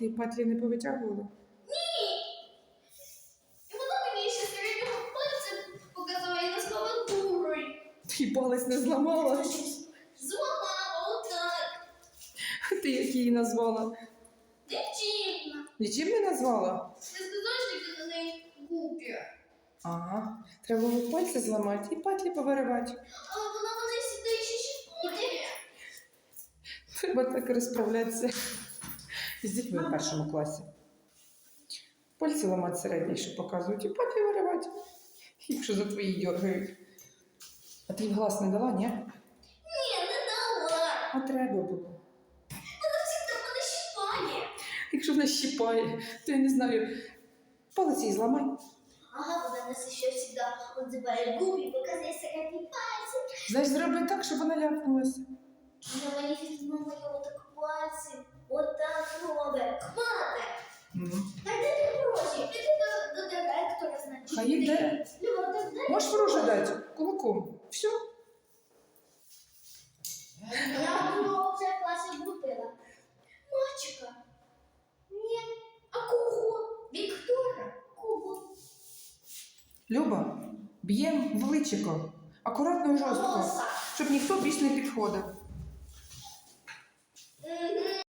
Ти патлі не повитягувала? І вона мені ще середнього пальця показала і назвала дурою. Ти палець не зламала. Зламала отак. Ти як її назвала? Дівчина. Нічим не назвала? Ти сказала, що ти на неї купі. Ага. Треба було пальці зламати і патлі повиривати. А вона мене сюди ще ще щепотає. Треба так розправлятися з дітьми в першому класі. Пальці ламати середній, що показують, і патлі виривати. Якщо за твої дергають. А ти їм глас не дала, ні? Ні, не дала. А треба було. Вона завжди мене щипає. Якщо вона щипає, то я не знаю. Палець їй зламай. Ага, вона нас ще завжди отзиває губи, показує середні пальці. Значить, зроби так, щоб вона ляпнулася. Вона мені мої отак пальці. Йде. Люба, так? Можеш гроші дати кулаком. Все. Я було вже в класі влупила. Мальчика? Ні. А кого? Віктора? Кого? Люба, б'єм в личико. Акуратно і жорстко, щоб ніхто більш не підходив.